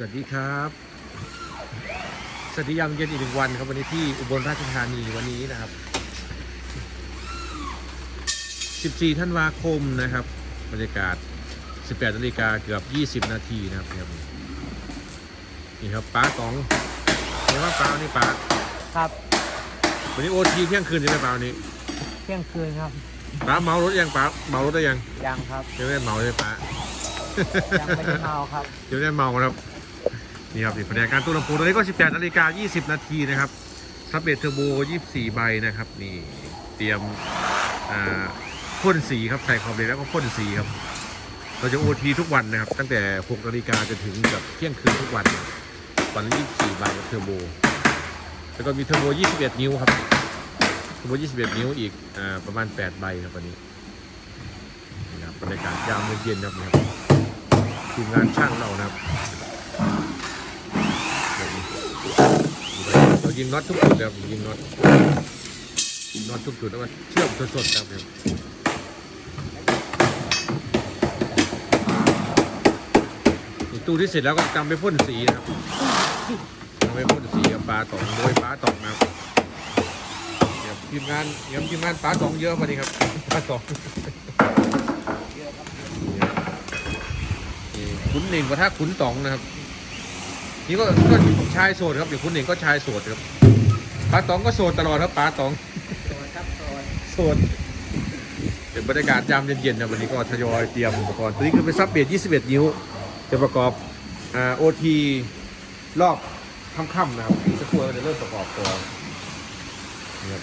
สวัสดีครับ สวัสดียามเย็นอีกหนึ่งวันครับวันนี้ที่อุบลราชธานีวันนี้นะครับ 14 ธันวาคมนะครับ บรรยากาศ 18นาฬิกาเกือบ 20 นาทีนะครับเนี่ยนี่ครับป้าตองเรียกว่าป้านี่ป้าครับวันนี้โอทีเที่ยงคืนใช่ไหมป้าวันนี้เที่ยงคืนครับป้าเมารถยังป้าเมารถได้ยังยังครับยังไม่ได้เมาเลยป้ายังไม่ได้เมาครับเดี๋ยวได้เมาครับ นี่ครับนี่ผนกการตู้ลำโพงตอนนี้ก็ 18นาฬิกา20 นาทีนะครับซับเบทเทอร์โบ 24 ใบนะครับ นี่เตรียมพ่นสีครับใส่ขอบเล็กแล้วก็พ่นสีครับ เราจะโอทีทุกวันนะครับ ตั้งแต่6นาฬิกาจนถึงกับเที่ยงคืนทุกวันวันละ24 ใบกับเทอร์โบ แล้วก็มีเทอร์โบ 21 นิ้วครับเทอร์โบ 21 นิ้วอีกอประมาณ 8 ใบครับวันนี้นี่ครับบรรยากาศยามเย็นครับนี่ครับทีมงานช่างเรานะครับเรา ยิงน็อตทุกจุดเลยครับยิงน็อตยิงน็อตทุกจุดแล้วมันเชื่อมสดๆครับเนี่ยตู้ที่เสร็จแล้วก็จำไปพ่นสีนะครับจำไปพ่นสีกับปลาตองโดยปลาตองนะครับเดี๋ยวทีมงานเดี๋ยวทีมงานปลาตองเยอะมาดีครับปลาตองนี่ขุนหนึ่งปะทะขุนตองนะครับ นี่ก็ก็ชายโสดครับเดี๋ยวขุนหนึ่งก็ชายโสดครับปลาตองก็โสดตลอดครับปลาตองโสดครับโสดโสดเดี๋ยวบรรยากาศยามเย็นๆนะวันนี้ก็ทยอยเตรียมอุปกรณ์ตัวนี้คือเป็นซับเบียด21 นิ้ว จะประกอบอ่าโอทีรอบค่ำๆนะครับอีกสักครู่เราจะเริ่มประกอบตัวนี่ครับ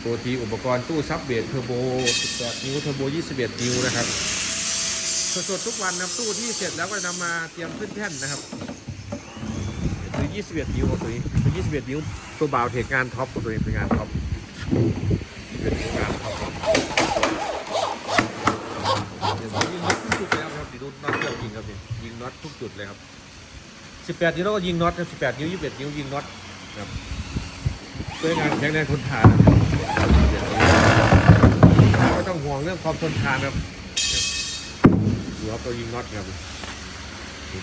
โอทีอุปกรณ์ตู้ซับเบียดเทอร์โบ 18 นิ้วเทอร์โบ 21 นิ้วนะครับสดๆทุกวันนะครับตู้ที่เสร็จแล้วก็นำมาเตรียมขึ้นแท่นนะครับคือ 21 นิ้วครับตัวนี้คือ21 นิ้วตัวบ่าวเทคงานท็อปตัวนี้เป็นงานท็อป21นิ้วงานท็อปครับเดี๋ยวยิงน็อตทุกจุดเลยครับดีดูน็อตเที่ยวยิงครับนี่ยิงน็อตทุกจุดเลยครับ18 นิ้วแล้วก็ยิงน็อตครับ18 นิ้ว 21 นิ้วยิงน็อตครับเพื่อให้งานแข็งแรงทนทานนะครับไม่ต้องห่วงเรื่องความทนทานครับดูครับเรายิงน็อตครับ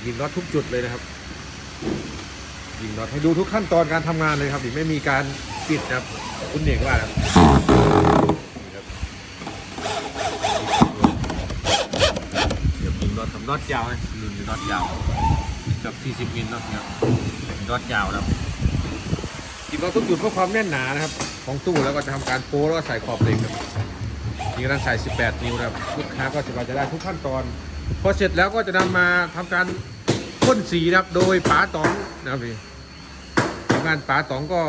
ยิงน็อตทุกจุดเลยนะครับ ยิงน็อตให้ดูทุกขั้นตอนการทำงานเลยครับนี่ไม่มีการปิดนะครับคุณเด็กว่าครับเดี๋ยวยิงน็อตทำน็อตยาวนะยิงน็อตยาวเกับ40มิลน็อตนะครับน็อตยาวนะครับยิงน็อตทุกจุดเพื่อความแน่นหนานะครับ ของตู้แล้วก็จะทำการโป้แล้วก็ใส่ขอบเหล็กครับนี่กำลังใส่18 นิ้วนะครับลูกค้าก็จะมาจะได้ทุกขั้นตอนพอเสร็จแล้วก็จะนำมาทำการพ่นสีนะครับ โดยป๋าตองนะครับพี่ งานป๋าตองก็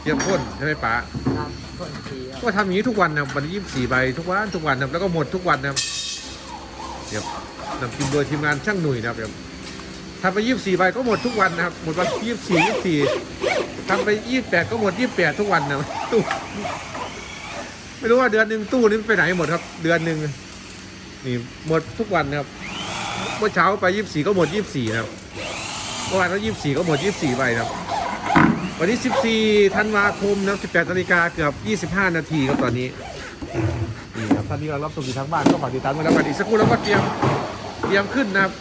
เตรียมพ่นใช่ไหมป๋าครับพ่นสีครับก็ทำอย่างนี้ทุกวันนะครับวันนี้ยี่สิบสี่ใบทุกวันทุกวันนะครับแล้วก็หมดทุกวันนะครับเดี๋ยวนำทีมโดยทีมงานช่างหนุ่ยนะครับเดี๋ยวทำไปยี่สิบสี่ใบก็หมดทุกวันนะครับหมดวันยี่สิบสี่ยี่สิบสี่ทำไปยี่สิบแปดก็หมดยี่สิบแปดทุกวันนะตู้ไม่รู้ว่าเดือนหนึ่งตู้นี้ไปไหนหมดครับ เดือนหนึ่งนี่หมดทุกวันนะครับเมื่อเช้าไปยี่สิบสี่ก็หมดยี่สิบสี่นะครับเมื่อวานก็ยี่สิบสี่ก็หมดยี่สิบสี่ใบนะครับ วันที่14 ธันวาคมนะ18นาฬิกาเกือบ 25 นาทีครับตอนนี้นี่ครับท่านที่เรารับชมอยู่ทางบ้านก็ฝากติดตามกันแล้วกันอีกสักครู่แล้วก็เตรียมเตรียมขึ้นนะครับ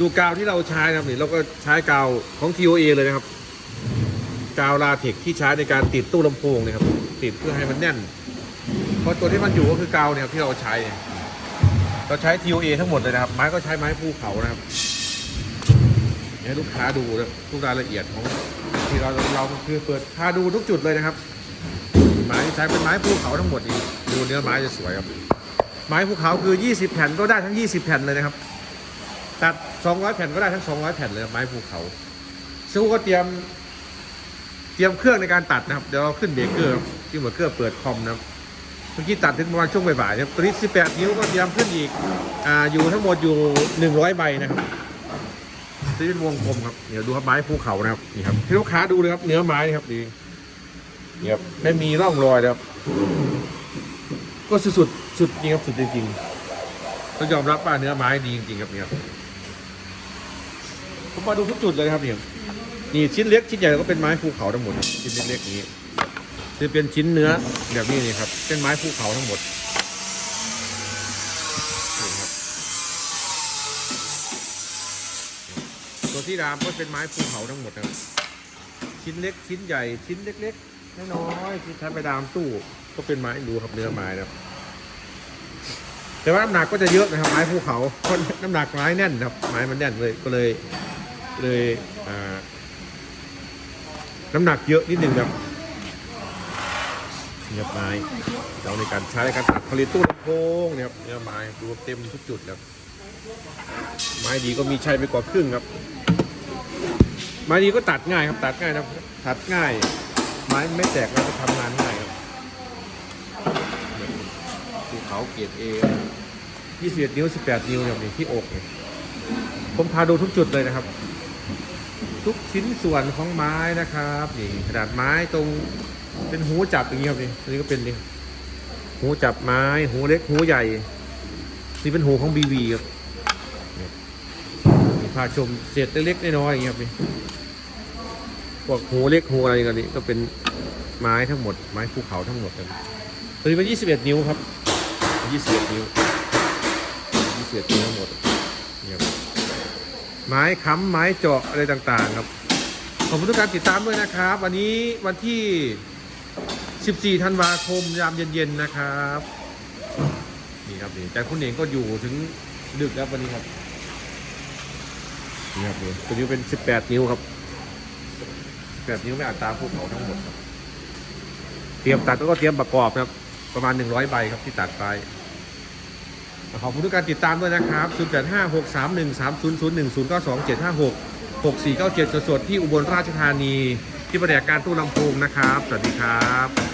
ดูกาวที่เราใช้นะครับนี่เราก็ใช้กาวของ TOA เลยนะครับ กาวลาเทคที่ใช้ในการติดตู้ลำโพงนะครับ ติดเพื่อให้มันแน่น เพราะตัวที่มันอยู่ก็คือกาวเนี่ยครับที่เราใช้เนี่ยเราใช้ TOA ทั้งหมดเลยนะครับ ไม้ก็ใช้ไม้ภูเขานะครับ ให้ลูกค้าดูนะทุกรายละเอียดของที่เราเราคือเปิดพาดูทุกจุดเลยนะครับ ไม้ที่ใช้เป็นไม้ภูเขาทั้งหมดนี่ดูเนื้อไม้จะสวยครับ ไม้ภูเขาคือ 20 แผ่นก็ได้ทั้ง 20 แผ่นเลยนะครับ ตัด 200 แผ่นก็ได้ทั้ง 200 แผ่นเลยไม้ภูเขาสู้ก็เตรียม เตรียมเครื่องในการตัดนะครับ เดี๋ยวเราขึ้นเบรกเกอร์ที่เบรกเกอร์เปิดคอมนะครับเมื่อกี้ตัดถึงประมาณช่วงบ่ายๆนะครับตัวนี้18 นิ้วก็เตรียมขึ้นอีก อ่า อยู่ทั้งหมดอยู่ 100 ใบนะครับ ซื้อเป็นวงกลมครับเดี๋ยวดูครับไม้ภูเขานะครับนี่ครับให้ลูกค้าดูเลยครับเนื้อไม้นะครับดีนี่ครับไม่มีร่องรอยนะครับ ก็สุดสุดสุดจริงครับสุดจริงๆต้องยอมรับว่าเนื้อไม้ดีจริงๆครับเนี่ยผมมาดูทุกจุดเลยครับเนี่ยนี่ชิ้นเล็กชิ้นใหญ่ก็เป็นไม้ภูเขาทั้งหมด ชิ้นเล็กๆนี้จะเป็นชิ้นเนื้อแบบนี้นี่ครับเป็นไม้ภูเขาทั้งหมด ที่รามก็เป็นไม้ภูเขาทั้งหมดนะครับชิ้นเล็กชิ้นใหญ่ชิ้นเล็กๆน้อยๆที่ท่านไปดามตู้ก็เป็นไม้ดูครับเนื้อไม้นะครับแต่ว่าน้ำหนักก็จะเยอะนะครับไม้ภูเขาเพราะน้ำหนักไม้แน่นครับไม้มันแน่นเลยก็เลยเลยน้ำหนักเยอะนิดหนึ่งครับเนื้อไม้เราในการใช้ในการตัดผลิตตู้ลำโพงเนี่ยครับเนื้อไม้ดูเต็มทุกจุดครับไม้ดีก็มีใช้ไปกว่าครึ่งครับ ไม้ดีก็ตัดง่ายครับตัดง่ายนะครับตัดง่าย ไม้ไม่แตกแล้วจะทำงานง่ายครับภูเขาเกียรติเอ21นิ้ว18นิ้วเนี่ยนี่ที่อกเนี่ยผมพาดูทุกจุดเลยนะครับ ทุกชิ้นส่วนของไม้นะครับนี่ขนาดไม้ตรงเป็นหูจับอย่างเงี้ยครับนี่อันนี้ก็เป็นนี่หูจับไม้ หูเล็กหูใหญ่ นี่เป็นหูของบีวีครับ พาชมเศษเล็กๆน้อยๆอย่างเงี้ยครับนี่พวกหูเล็กหูอะไรกันนี่ก็เป็นไม้ทั้งหมดไม้ภูเขาทั้งหมดเลยตัวนี้เป็น21นิ้วครับ21นิ้ว21นิ้วทั้งหมดเนี่ยไม้ค้ำไม้เจาะอะไรต่างๆครับขอบคุณทุกการติดตามด้วยนะครับ วันนี้วันที่ 14 ธันวาคมยามเย็นๆนะครับ นี่ครับนี่แต่คุณเองก็อยู่ถึงดึกแล้ววันนี้ครับ นี่ครับนี่ตัวนี้เป็น 18 นิ้วครับ18นิ้วไม่อัดตามภูเขาทั้งหมดครับเตรียมตัดแล้วก็เตรียมประกอบครับ ประมาณ 100 ใบครับที่ตัดไปขอบคุณทุกการติดตามด้วยนะครับ 0 8 5 6 3 1 3 0 0 1 0 9 2 7 5 6 6 4 9 7สดๆที่อุบลราชธานี ที่ประเดียการตู้ลำโพงนะครับ สวัสดีครับ